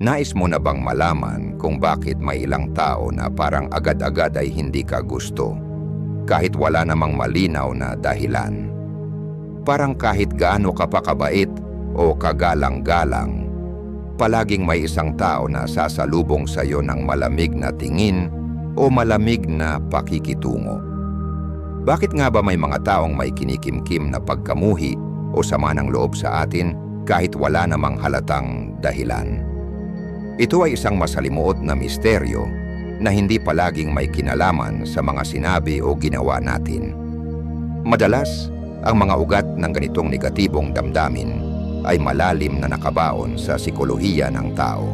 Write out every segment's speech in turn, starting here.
Nais mo na bang malaman kung bakit may ilang tao na parang agad-agad ay hindi ka gusto? Kahit wala namang malinaw na dahilan. Parang kahit gaano ka pa kabait o kagalang-galang, palaging may isang tao na sasalubong sa iyo ng malamig na tingin o malamig na pakikitungo. Bakit nga ba may mga taong may kinikimkim na pagkamuhi o sama ng loob sa atin kahit wala namang halatang dahilan? Ito ay isang masalimuot na misteryo na hindi palaging may kinalaman sa mga sinabi o ginawa natin. Madalas, ang mga ugat ng ganitong negatibong damdamin ay malalim na nakabaon sa sikolohiya ng tao.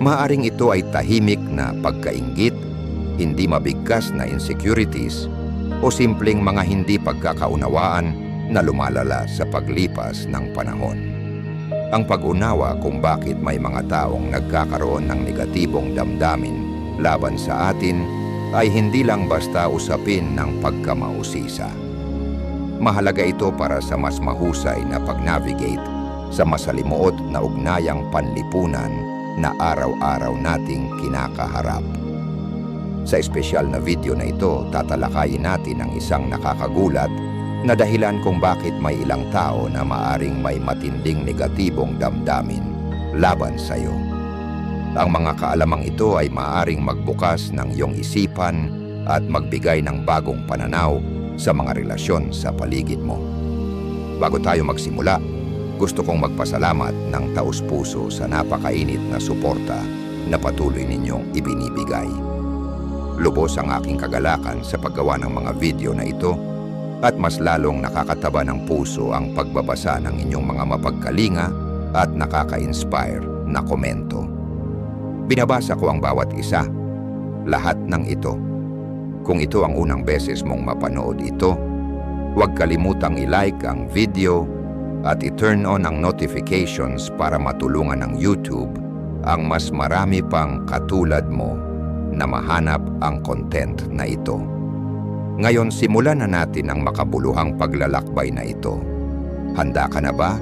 Maaring ito ay tahimik na pagkaingit, hindi mabigkas na insecurities, o simpleng mga hindi pagkakaunawaan na lumalala sa paglipas ng panahon. Ang pag-unawa kung bakit may mga taong nagkakaroon ng negatibong damdamin laban sa atin ay hindi lang basta usapin ng pagkamausisa. Mahalaga ito para sa mas mahusay na pag-navigate sa masalimuot na ugnayang panlipunan na araw-araw nating kinakaharap. Sa espesyal na video na ito, tatalakayin natin ang isang nakakagulat na dahilan kung bakit may ilang tao na maaring may matinding negatibong damdamin laban sa iyo. Ang mga kaalamang ito ay maaring magbukas ng iyong isipan at magbigay ng bagong pananaw sa mga relasyon sa paligid mo. Bago tayo magsimula, gusto kong magpasalamat ng taus-puso sa napakainit na suporta na patuloy ninyong ibinibigay. Lubos ang aking kagalakan sa paggawa ng mga video na ito at mas lalong nakakataba ng puso ang pagbabasa ng inyong mga mapagkalinga at nakaka-inspire na komento. Binabasa ko ang bawat isa, lahat ng ito. Kung ito ang unang beses mong mapanood ito, huwag kalimutang i-like ang video at i-turn on ang notifications para matulungan ng YouTube ang mas marami pang katulad mo na mahanap ang content na ito. Ngayon simulan na natin ang makabuluhang paglalakbay na ito. Handa ka na ba?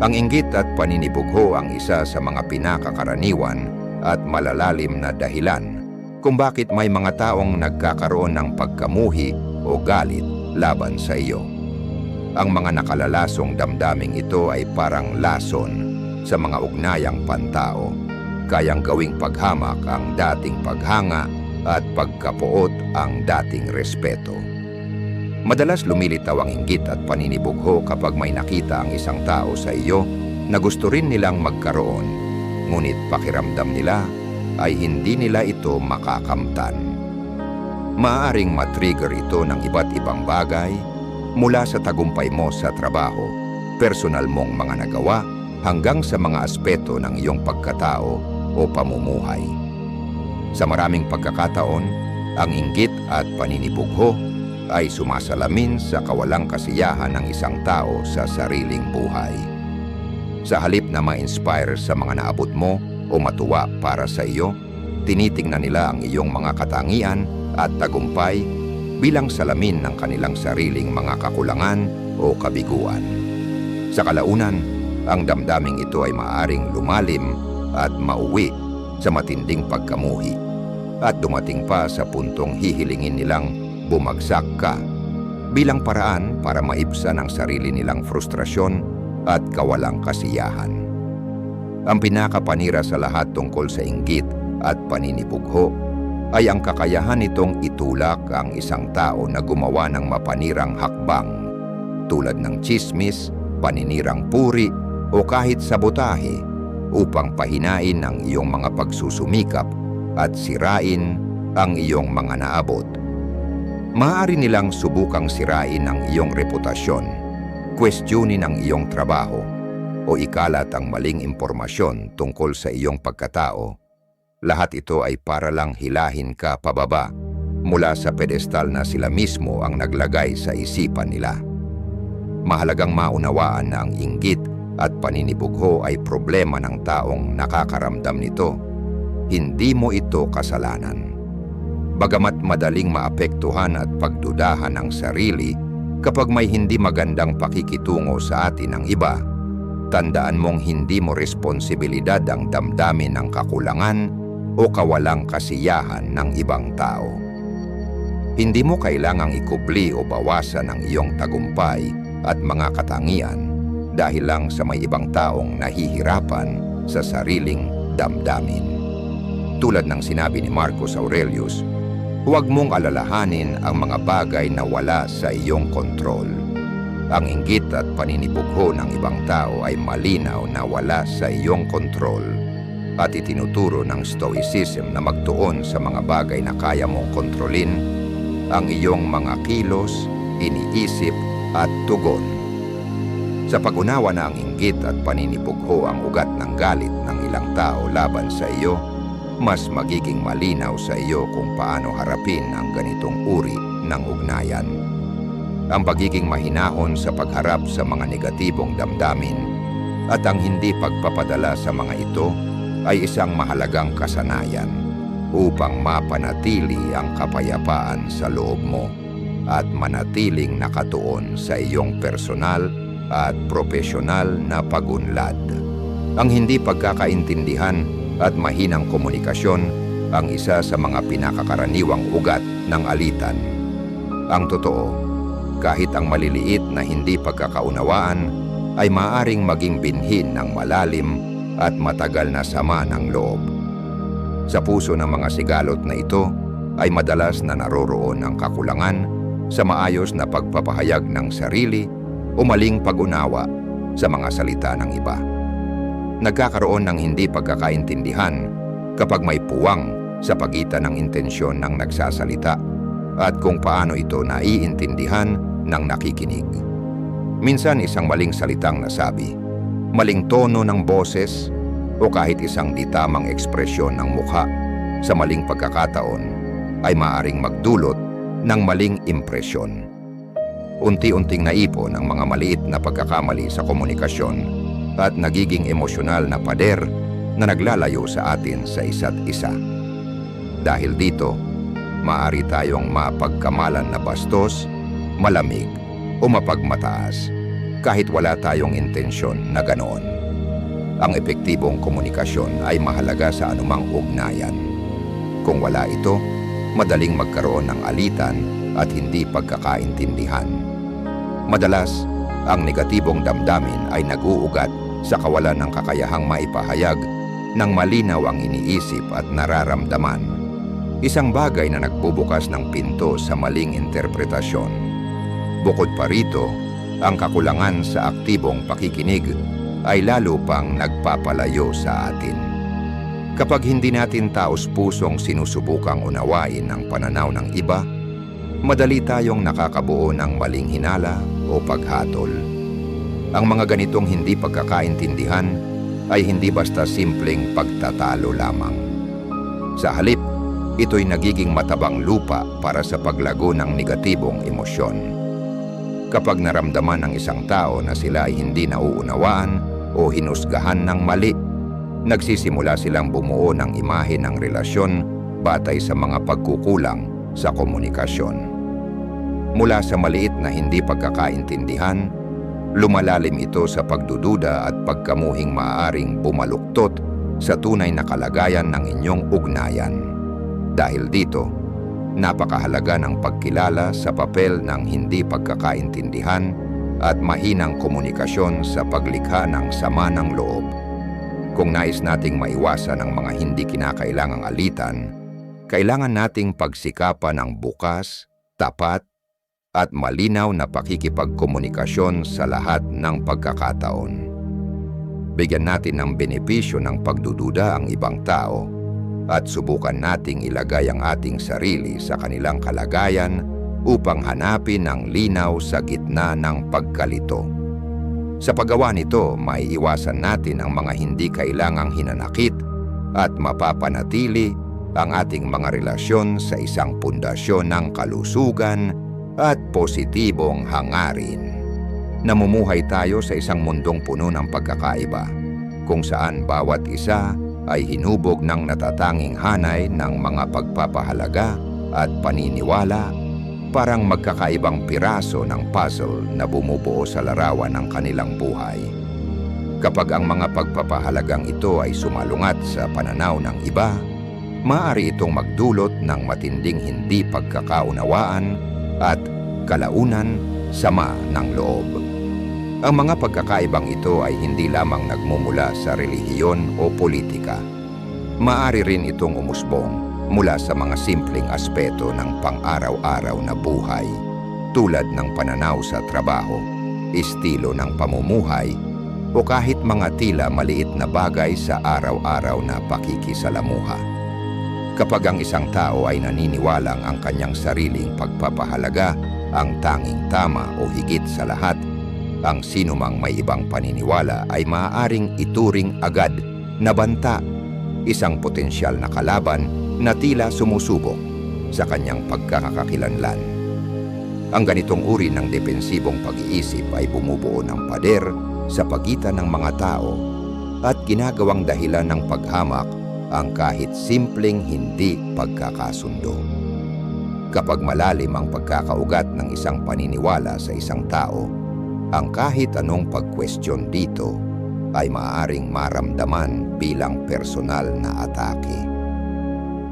Ang at paninibugho ang isa sa mga pinakakaraniwan at malalalim na dahilan kung bakit may mga taong nagkakaroon ng pagkamuhi o galit laban sa iyo. Ang mga nakalalasong damdaming ito ay parang lason sa mga ugnayang pantao, kayang gawing paghamak ang dating paghanga at pagkapuot ang dating respeto. Madalas lumilitaw ang inggit at paninibugho kapag may nakita ang isang tao sa iyo na gusto rin nilang magkaroon, ngunit pakiramdam nila ay hindi nila ito makakamtan. Maaring matrigger ito ng iba't ibang bagay mula sa tagumpay mo sa trabaho, personal mong mga nagawa, hanggang sa mga aspeto ng iyong pagkatao o pamumuhay. Sa maraming pagkakataon, ang inggit at paninibugho ay sumasalamin sa kawalang kasiyahan ng isang tao sa sariling buhay. Sa halip na ma-inspire sa mga naabot mo o matuwa para sa iyo, tinitingnan nila ang iyong mga katangian at tagumpay bilang salamin ng kanilang sariling mga kakulangan o kabiguan. Sa kalaunan, ang damdaming ito ay maaring lumalim at mauwi sa matinding pagkamuhi at dumating pa sa puntong hihilingin nilang bumagsak ka bilang paraan para maibsan ang sarili nilang frustrasyon at kawalang kasiyahan. Ang pinakapanira sa lahat tungkol sa inggit at paninibugho ay ang kakayahan nitong itulak ang isang tao na gumawa ng mapanirang hakbang tulad ng chismis, paninirang puri o kahit sabotahe upang pahinain ang iyong mga pagsusumikap at sirain ang iyong mga naabot. Maaari nilang subukang sirain ang iyong reputasyon, kwestiyonin ang iyong trabaho, o ikalat ang maling impormasyon tungkol sa iyong pagkatao. Lahat ito ay para lang hilahin ka pababa mula sa pedestal na sila mismo ang naglagay sa isipan nila. Mahalagang maunawaan na ang inggit at paninibugho ay problema ng taong nakakaramdam nito. Hindi mo ito kasalanan. Bagamat madaling maapektuhan at pagdudahan ang sarili kapag may hindi magandang pakikitungo sa atin ng iba, tandaan mong hindi mo responsibilidad ang damdamin ng kakulangan o kawalang kasiyahan ng ibang tao. Hindi mo kailangang ikubli o bawasan ang iyong tagumpay at mga katangian dahil lang sa may ibang taong nahihirapan sa sariling damdamin. Tulad ng sinabi ni Marcus Aurelius, huwag mong alalahanin ang mga bagay na wala sa iyong kontrol. Ang inggit at paninibugho ng ibang tao ay malinaw na wala sa iyong kontrol at itinuturo ng Stoicism na magtuon sa mga bagay na kaya mong kontrolin ang iyong mga kilos, iniisip at tugon. Sa pag-unawa na ang inggit at paninibugho ang ugat ng galit ng ilang tao laban sa iyo, mas magiging malinaw sa iyo kung paano harapin ang ganitong uri ng ugnayan. Ang pagiging mahinahon sa pagharap sa mga negatibong damdamin at ang hindi pagpapadala sa mga ito ay isang mahalagang kasanayan upang mapanatili ang kapayapaan sa loob mo at manatiling nakatuon sa iyong personal at profesional na pagunlad. Ang hindi pagkakaintindihan at mahinang komunikasyon ang isa sa mga pinakakaraniwang ugat ng alitan. Ang totoo, kahit ang maliliit na hindi pagkakaunawaan ay maaring maging binhin ng malalim at matagal na sama ng loob. Sa puso ng mga sigalot na ito ay madalas na naroroon ang kakulangan sa maayos na pagpapahayag ng sarili o maling pag-unawa sa mga salita ng iba. Nagkakaroon ng hindi pagkakaintindihan kapag may puwang sa pagitan ng intensyon ng nagsasalita at kung paano ito naiintindihan ng nakikinig. Minsan isang maling salitang nasabi, maling tono ng boses o kahit isang di tamang ekspresyon ng mukha sa maling pagkakataon ay maaring magdulot ng maling impresyon. Unti-unting naipon ang mga maliit na pagkakamali sa komunikasyon at nagiging emosyonal na pader na naglalayo sa atin sa isa't isa. Dahil dito, maari tayong mapagkamalan na bastos, malamig o mapagmataas kahit wala tayong intensyon na ganoon. Ang epektibong komunikasyon ay mahalaga sa anumang ugnayan. Kung wala ito, madaling magkaroon ng alitan at hindi pagkakaintindihan. Madalas, ang negatibong damdamin ay naguugat sa kawalan ng kakayahang maipahayag ng malinaw ang iniisip at nararamdaman. Isang bagay na nagbubukas ng pinto sa maling interpretasyon. Bukod pa rito, ang kakulangan sa aktibong pakikinig ay lalo pang nagpapalayo sa atin. Kapag hindi natin taos-pusong sinusubukang unawain ang pananaw ng iba, madali tayong nakakabuo ng maling hinala o paghatol. Ang mga ganitong hindi pagkakaintindihan ay hindi basta simpleng pagtatalo lamang. Sa halip, ito'y nagiging matabang lupa para sa paglago ng negatibong emosyon. Kapag naramdaman ng isang tao na sila ay hindi nauunawaan o hinusgahan ng mali, nagsisimula silang bumuo ng imahe ng relasyon batay sa mga pagkukulang sa komunikasyon. Mula sa maliit na hindi pagkakaintindihan, lumalalim ito sa pagdududa at pagkamuhing maaring bumaluktot sa tunay na kalagayan ng inyong ugnayan. Dahil dito, napakahalaga ng pagkilala sa papel ng hindi pagkakaintindihan at mahinang komunikasyon sa paglikha ng sama ng loob. Kung nais nating maiwasan ang mga hindi kinakailangang alitan, kailangan nating pagsikapan ng bukas, tapat, at malinaw na pakikipagkomunikasyon sa lahat ng pagkakataon. Bigyan natin ng benepisyo ng pagdududa ang ibang tao at subukan nating ilagay ang ating sarili sa kanilang kalagayan upang hanapin ang linaw sa gitna ng pagkalito. Sa paggawa nito, may iwasan natin ang mga hindi kailangang hinanakit at mapapanatili ang ating mga relasyon sa isang pundasyon ng kalusugan at positibong hangarin. Namumuhay tayo sa isang mundong puno ng pagkakaiba, kung saan bawat isa ay hinubog ng natatanging hanay ng mga pagpapahalaga at paniniwala parang magkakaibang piraso ng puzzle na bumubuo sa larawan ng kanilang buhay. Kapag ang mga pagpapahalagang ito ay sumalungat sa pananaw ng iba, maaari itong magdulot ng matinding hindi pagkakaunawaan at kalaunan sama ng loob. Ang mga pagkakaibang ito ay hindi lamang nagmumula sa relihiyon o politika. Maari rin itong umusbong mula sa mga simpleng aspeto ng pang-araw-araw na buhay tulad ng pananaw sa trabaho, estilo ng pamumuhay, o kahit mga tila maliit na bagay sa araw-araw na pakikisalamuha. Kapag ang isang tao ay naniniwalang ang kanyang sariling pagpapahalaga ang tanging tama o higit sa lahat, ang sinumang may ibang paniniwala ay maaaring ituring agad na banta, isang potensyal na kalaban na tila sumusubok sa kanyang pagkakakakilanlan. Ang ganitong uri ng depensibong pag-iisip ay bumubuo ng pader sa pagitan ng mga tao at ginagawang dahilan ng paghamak ang kahit simpleng hindi pagkakasundo. Kapag malalim ang pagkakaugat ng isang paniniwala sa isang tao, ang kahit anong pag-question dito ay maaaring maramdaman bilang personal na atake.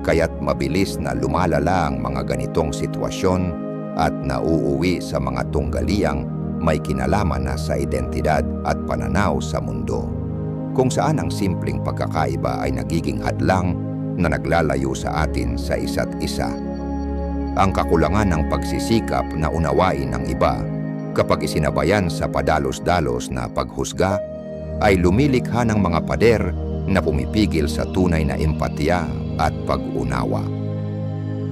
Kaya't mabilis na lumalala ang mga ganitong sitwasyon at nauuwi sa mga tunggaliang may kinalaman na sa identidad at pananaw sa mundo, kung saan ang simpleng pagkakaiba ay nagiging hadlang na naglalayo sa atin sa isa't isa. Ang kakulangan ng pagsisikap na unawain ang iba kapag isinabayan sa padalos-dalos na paghusga ay lumilikha ng mga pader na pumipigil sa tunay na empatya at pag-unawa.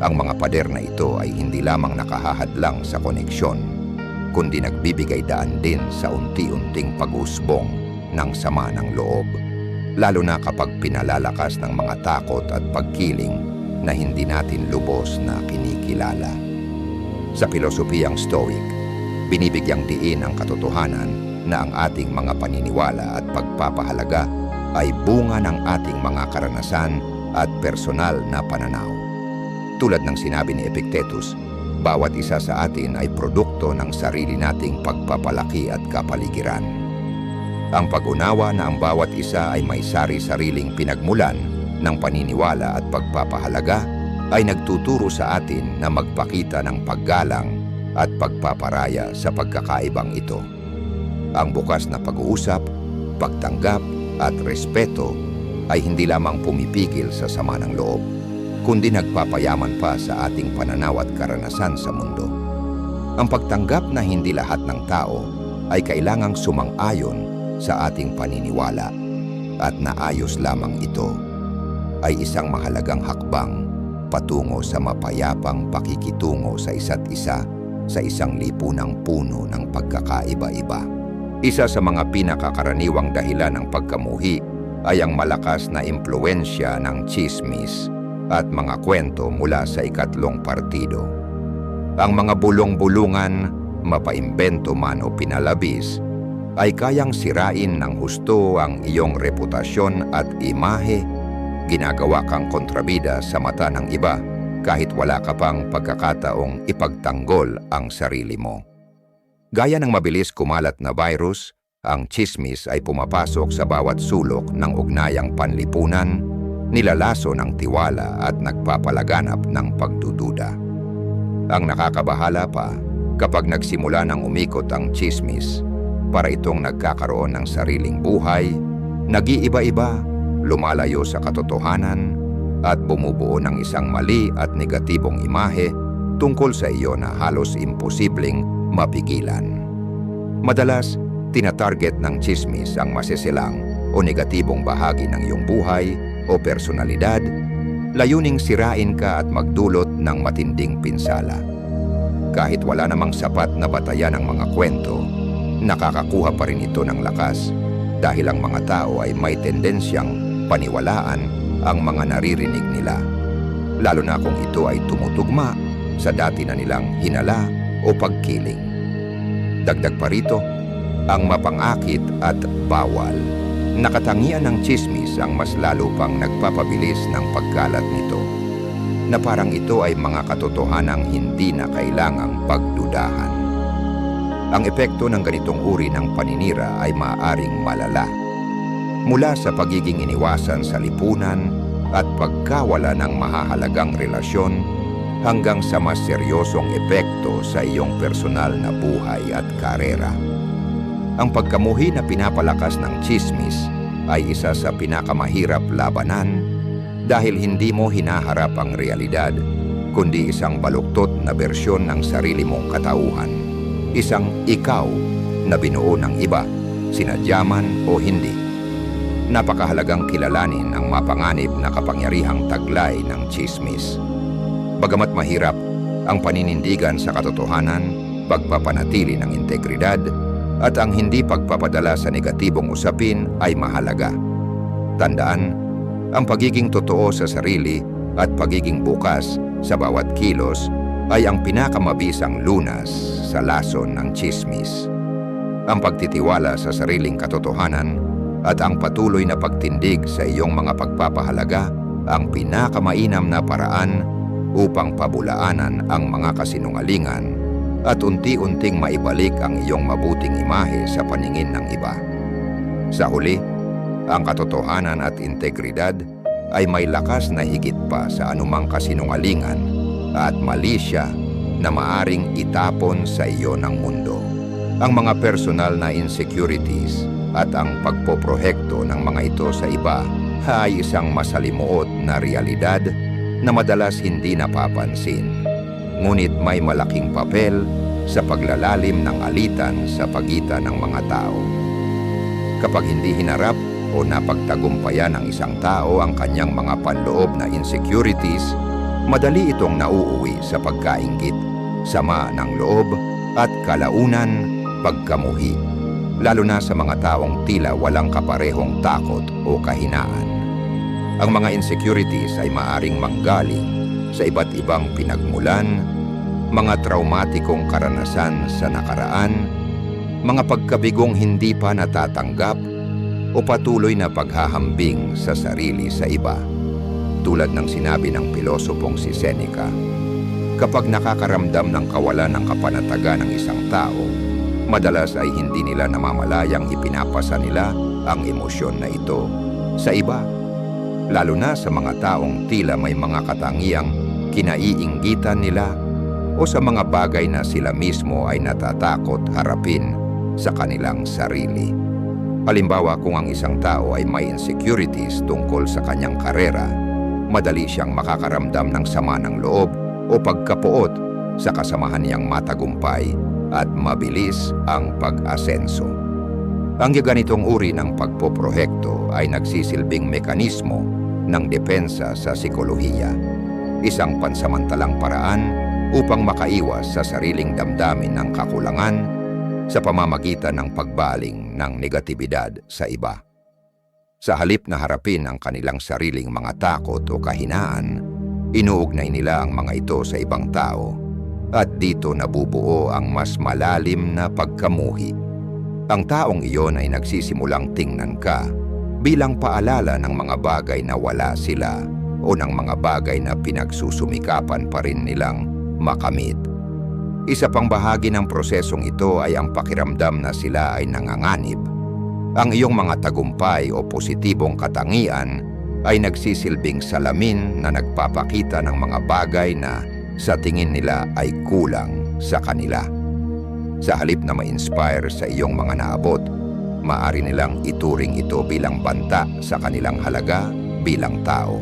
Ang mga pader na ito ay hindi lamang nakahahadlang sa koneksyon, kundi nagbibigay daan din sa unti-unting pag-usbong ng sama ng loob, lalo na kapag pinalalakas ng mga takot at pagkiling na hindi natin lubos na kinikilala. Sa pilosopiyang Stoic, binibigyang diin ang katotohanan na ang ating mga paniniwala at pagpapahalaga ay bunga ng ating mga karanasan at personal na pananaw. Tulad ng sinabi ni Epictetus, bawat isa sa atin ay produkto ng sarili nating pagpapalaki at kapaligiran. Ang pag-unawa na ang bawat isa ay may sari-sariling pinagmulan ng paniniwala at pagpapahalaga ay nagtuturo sa atin na magpakita ng paggalang at pagpaparaya sa pagkakaibang ito. Ang bukas na pag-uusap, pagtanggap at respeto ay hindi lamang pumipigil sa sama ng loob, kundi nagpapayaman pa sa ating pananaw at karanasan sa mundo. Ang pagtanggap na hindi lahat ng tao ay kailangang sumang-ayon sa ating paniniwala at naayos lamang ito ay isang mahalagang hakbang patungo sa mapayapang pakikitungo sa isa't isa sa isang lipunang puno ng pagkakaiba-iba. Isa sa mga pinakakaraniwang dahilan ng pagkamuhi ay ang malakas na impluensya ng chismis at mga kwento mula sa ikatlong partido. Ang mga bulong-bulungan, mapaimbento man o pinalabis, ay kayang sirain ng husto ang iyong reputasyon at imahe, ginagawa kang kontrabida sa mata ng iba kahit wala ka pang pagkakataong ipagtanggol ang sarili mo. Gaya ng mabilis kumalat na virus, ang chismis ay pumapasok sa bawat sulok ng ugnayang panlipunan, nilalaso ng tiwala at nagpapalaganap ng pagdududa. Ang nakakabahala pa, kapag nagsimula ng umikot ang chismis, para itong nagkakaroon ng sariling buhay, nag-iiba-iba, lumalayo sa katotohanan, at bumubuo ng isang mali at negatibong imahe tungkol sa iyo na halos imposibleng mapigilan. Madalas, tinatarget ng chismis ang masisilang o negatibong bahagi ng iyong buhay o personalidad, layuning sirain ka at magdulot ng matinding pinsala. Kahit wala namang sapat na batayan ng mga kwento, nakakakuha pa rin ito ng lakas dahil ang mga tao ay may tendensyang paniwalaan ang mga naririnig nila, lalo na kung ito ay tumutugma sa dati na nilang hinala o pagkiling. Dagdag pa rito, ang mapangakit at bawal. Nakatangian ng chismis ang mas lalo pang nagpapabilis ng pagkalat nito, na parang ito ay mga katotohanang hindi na kailangang pagdudahan. Ang epekto ng ganitong uri ng paninira ay maaaring malala Mula sa pagiging iniwasan sa lipunan at pagkawala ng mahahalagang relasyon hanggang sa mas seryosong epekto sa iyong personal na buhay at karera. Ang pagkamuhi na pinapalakas ng chismis ay isa sa pinakamahirap labanan dahil hindi mo hinaharap ang realidad kundi isang baluktot na bersyon ng sarili mong katauhan. Isang ikaw na binuo ng iba, sinadyaman o hindi. Napakahalagang kilalanin ang mapanganib na kapangyarihang taglay ng chismis. Bagamat mahirap, ang paninindigan sa katotohanan, pagpapanatili ng integridad, at ang hindi pagpapadala sa negatibong usapin ay mahalaga. Tandaan, ang pagiging totoo sa sarili at pagiging bukas sa bawat kilos ay ang pinakamabisang lunas sa lason ng chismis. Ang pagtitiwala sa sariling katotohanan at ang patuloy na pagtindig sa iyong mga pagpapahalaga ang pinakamainam na paraan upang pabulaanan ang mga kasinungalingan at unti-unting maibalik ang iyong mabuting imahe sa paningin ng iba. Sa huli, ang katotohanan at integridad ay may lakas na higit pa sa anumang kasinungalingan at mali siya na maaring itapon sa iyo ng mundo. Ang mga personal na insecurities at ang pagpoprohekto ng mga ito sa iba ay isang masalimuot na realidad na madalas hindi napapansin. Ngunit may malaking papel sa paglalalim ng alitan sa pagitan ng mga tao. Kapag hindi hinarap o napagtagumpayan ng isang tao ang kanyang mga panloob na insecurities, madali itong nauuwi sa pagkaingit, sama ng loob at kalaunan pagkamuhi, lalo na sa mga taong tila walang kaparehong takot o kahinaan. Ang mga insecurities ay maaring manggaling sa iba't ibang pinagmulan, mga traumatikong karanasan sa nakaraan, mga pagkabigong hindi pa natatanggap o patuloy na paghahambing sa sarili sa iba. Tulad ng sinabi ng pilosopong si Seneca, kapag nakakaramdam ng kawalan ng kapanataga ng isang tao, madalas ay hindi nila namamalayang ipinapasa nila ang emosyon na ito sa iba. Lalo na sa mga taong tila may mga katangiang kinaiinggitan nila o sa mga bagay na sila mismo ay natatakot harapin sa kanilang sarili. Halimbawa kung ang isang tao ay may insecurities tungkol sa kanyang karera, madali siyang makakaramdam ng sama ng loob o pagkapuot sa kasamahan niyang matagumpay at mabilis ang pag-asenso. Ang ganitong uri ng pagpoprohekto ay nagsisilbing mekanismo ng depensa sa sikolohiya, isang pansamantalang paraan upang makaiwas sa sariling damdamin ng kakulangan sa pamamagitan ng pagbaling ng negatibidad sa iba. Sa halip na harapin ang kanilang sariling mga takot o kahinaan, inuugnay nila ang mga ito sa ibang tao at dito nabubuo ang mas malalim na pagkamuhi. Ang taong iyon ay nagsisimulang tingnan ka bilang paalala ng mga bagay na wala sila o ng mga bagay na pinagsusumikapan pa rin nilang makamit. Isa pang bahagi ng prosesong ito ay ang pakiramdam na sila ay nanganganib. Ang iyong mga tagumpay o positibong katangian ay nagsisilbing salamin na nagpapakita ng mga bagay na sa tingin nila ay kulang sa kanila. Sa halip na ma-inspire sa iyong mga naabot, maari nilang ituring ito bilang banta sa kanilang halaga bilang tao.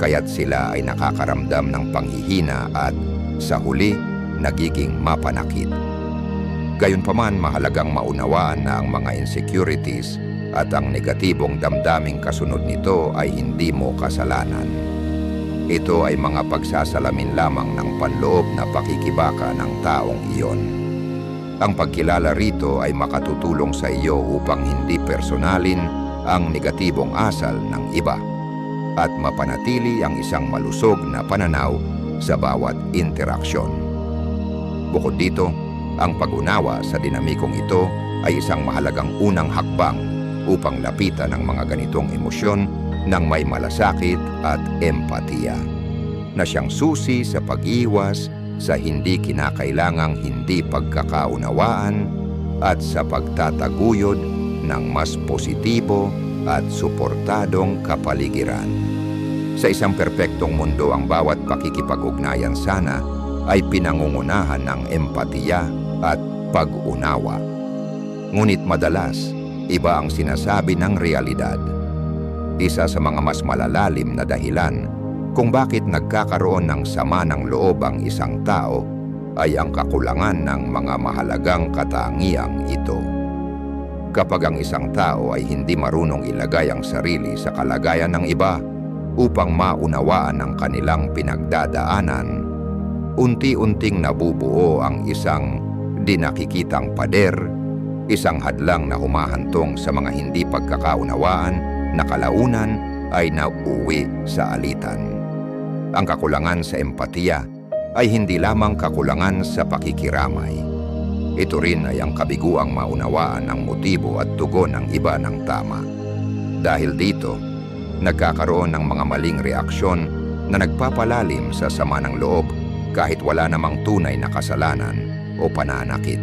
Kaya't sila ay nakakaramdam ng panghihina at, sa huli, nagiging mapanakit. Gayunpaman mahalagang maunawaan na ang mga insecurities at ang negatibong damdaming kasunod nito ay hindi mo kasalanan. Ito ay mga pagsasalamin lamang ng panloob na pakikibaka ng taong iyon. Ang pagkilala rito ay makatutulong sa iyo upang hindi personalin ang negatibong asal ng iba at mapanatili ang isang malusog na pananaw sa bawat interaksyon. Bukod dito, ang pag-unawa sa dinamikong ito ay isang mahalagang unang hakbang upang lapitan ang mga ganitong emosyon ng may malasakit at empatiya na siyang susi sa pag-iwas sa hindi kinakailangang hindi pagkakaunawaan at sa pagtataguyod ng mas positibo at suportadong kapaligiran. Sa isang perpektong mundo ang bawat pakikipag-ugnayan sana ay pinangungunahan ng empatiya at pag-unawa. Ngunit madalas, iba ang sinasabi ng realidad. Isa sa mga mas malalalim na dahilan kung bakit nagkakaroon ng sama ng loob ang isang tao ay ang kakulangan ng mga mahalagang katangiang ito. Kapag ang isang tao ay hindi marunong ilagay ang sarili sa kalagayan ng iba upang maunawaan ang kanilang pinagdadaanan, unti-unting nabubuo ang isang dinakikitang pader, isang hadlang na humahantong sa mga hindi pagkakaunawaan na kalaunan ay nauwi sa alitan. Ang kakulangan sa empatiya ay hindi lamang kakulangan sa pakikiramay. Ito rin ay ang kabiguang maunawaan ng motibo at tugon ng iba ng tama. Dahil dito, nagkakaroon ng mga maling reaksyon na nagpapalalim sa sama ng loob kahit wala namang tunay na kasalanan o pananakit.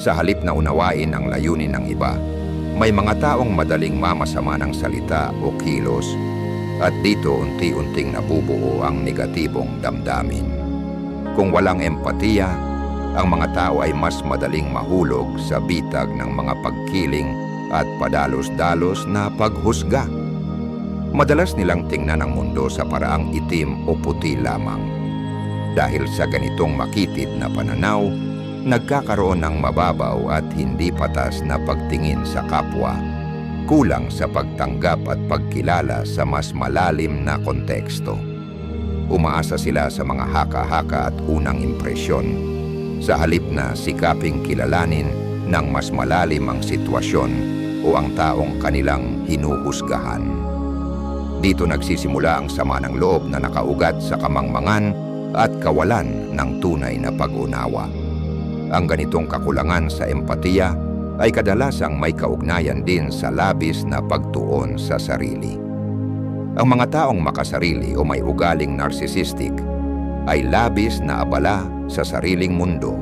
Sa halip na unawain ang layunin ng iba, may mga taong madaling mamasama ng salita o kilos at dito unti-unting nabubuo ang negatibong damdamin. Kung walang empatiya, ang mga tao ay mas madaling mahulog sa bitag ng mga pagkiling at padalos-dalos na paghusga. Madalas nilang tingnan ang mundo sa paraang itim o puti lamang. Dahil sa ganitong makitid na pananaw, nagkakaroon ng mababaw at hindi patas na pagtingin sa kapwa, kulang sa pagtanggap at pagkilala sa mas malalim na konteksto. Umaasa sila sa mga haka-haka at unang impresyon, sa halip na sikaping kilalanin ng mas malalim ang sitwasyon o ang taong kanilang hinuhusgahan. Dito nagsisimula ang sama ng loob na nakaugat sa kamangmangan at kawalan ng tunay na pag-unawa. Ang ganitong kakulangan sa empatiya ay kadalasang may kaugnayan din sa labis na pagtuon sa sarili. Ang mga taong makasarili o may ugaling narcissistic ay labis na abala sa sariling mundo,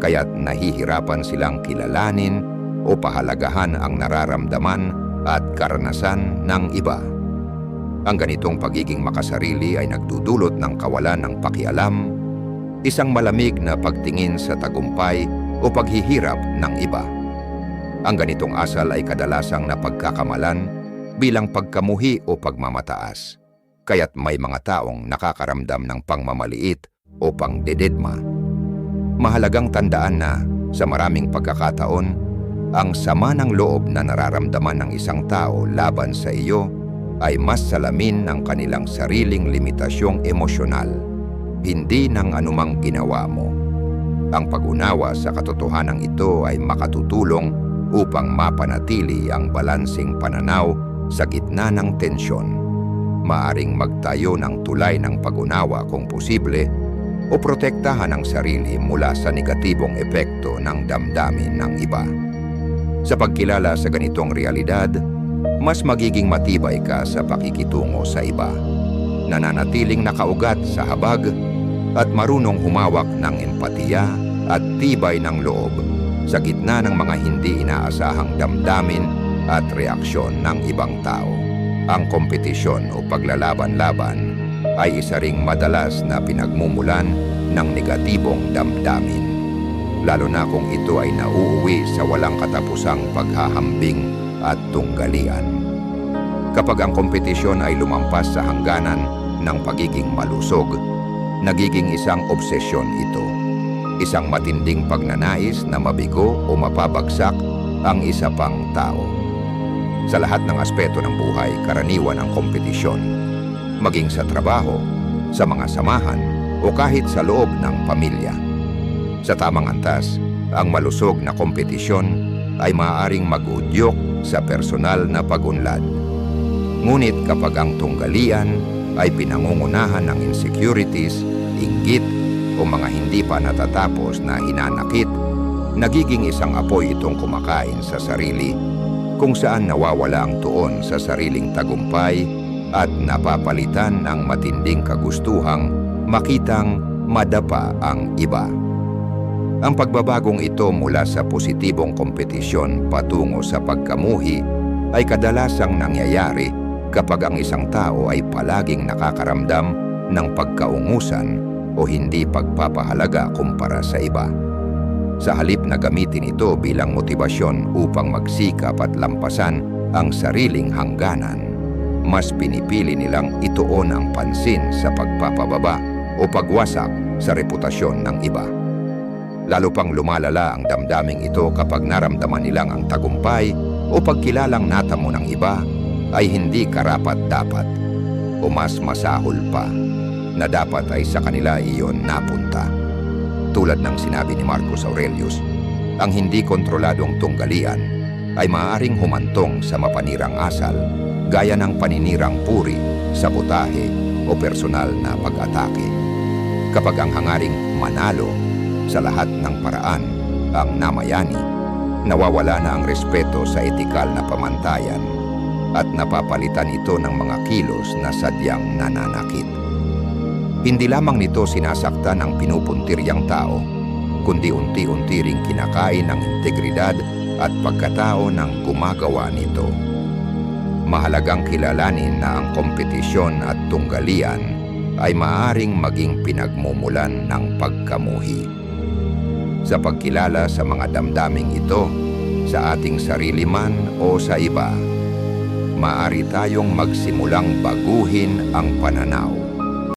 kaya't nahihirapan silang kilalanin o pahalagahan ang nararamdaman at karanasan ng iba. Ang ganitong pagiging makasarili ay nagdudulot ng kawalan ng pakialam, isang malamig na pagtingin sa tagumpay o paghihirap ng iba. Ang ganitong asal ay kadalasang napagkakamalan bilang pagkamuhi o pagmamataas, kaya't may mga taong nakakaramdam ng pangmamaliit o pangdededma. Mahalagang tandaan na sa maraming pagkakataon, ang sama ng loob na nararamdaman ng isang tao laban sa iyo ay mas salamin ng kanilang sariling limitasyong emosyonal, hindi ng anumang ginawa mo. Ang pag-unawa sa katotohanan ito ay makatutulong upang mapanatili ang balansing pananaw sa gitna ng tensyon. Maaring magtayo ng tulay ng pag-unawa kung posible o protektahan ang sarili mula sa negatibong epekto ng damdamin ng iba. Sa pagkilala sa ganitong realidad, mas magiging matibay ka sa pakikitungo sa iba. Nananatiling nakaugat sa habag at marunong humawak ng empatiya at tibay ng loob sa gitna ng mga hindi inaasahang damdamin at reaksyon ng ibang tao. Ang kompetisyon o paglalaban-laban ay isa ring madalas na pinagmumulan ng negatibong damdamin, lalo na kung ito ay nauuwi sa walang katapusang paghahambing at tunggalian. Kapag ang kompetisyon ay lumampas sa hangganan ng pagiging malusog, nagiging isang obsesyon ito. Isang matinding pagnanais na mabigo o mapabagsak ang isa pang tao. Sa lahat ng aspeto ng buhay, karaniwan ang kompetisyon. Maging sa trabaho, sa mga samahan, o kahit sa loob ng pamilya. Sa tamang antas, ang malusog na kompetisyon ay maaaring mag-udyok sa personal na pag-unlad. Ngunit kapag ang tunggalian ay pinangungunahan ng insecurities, inggit o mga hindi pa natatapos na hinanakit, nagiging isang apoy itong kumakain sa sarili kung saan nawawala ang tuon sa sariling tagumpay at napapalitan ng matinding kagustuhang makitang madapa ang iba. Ang pagbabagong ito mula sa positibong kompetisyon patungo sa pagkamuhi ay kadalasang nangyayari kapag ang isang tao ay palaging nakakaramdam ng pagkaungusan o hindi pagpapahalaga kumpara sa iba. Sa halip na gamitin ito bilang motibasyon upang magsikap at lampasan ang sariling hangganan, mas pinipili nilang ituon ang pansin sa pagpapababa o pagwasak sa reputasyon ng iba. Lalo pang lumalala ang damdaming ito kapag naramdaman nilang ang tagumpay o pagkilalang natamo ng iba ay hindi karapat-dapat o mas masahol pa na dapat ay sa kanila iyon napunta. Tulad ng sinabi ni Marcus Aurelius, ang hindi kontroladong tunggalian ay maaaring humantong sa mapanirang asal gaya ng paninirang puri, sabotahe o personal na pag-atake. Kapag ang hangaring manalo sa lahat ng paraan ang namayani, nawawala na ang respeto sa etikal na pamantayan at napapalitan ito ng mga kilos na sadyang nananakit. Hindi lamang nito sinasaktan ang pinupuntiryang tao, kundi unti-unti ring kinakain ang integridad at pagkatao ng gumagawa nito. Mahalagang kilalanin na ang kompetisyon at tunggalian ay maaring maging pinagmumulan ng pagkamuhi. Sa pagkilala sa mga damdaming ito, sa ating sarili man o sa iba, maari tayong magsimulang baguhin ang pananaw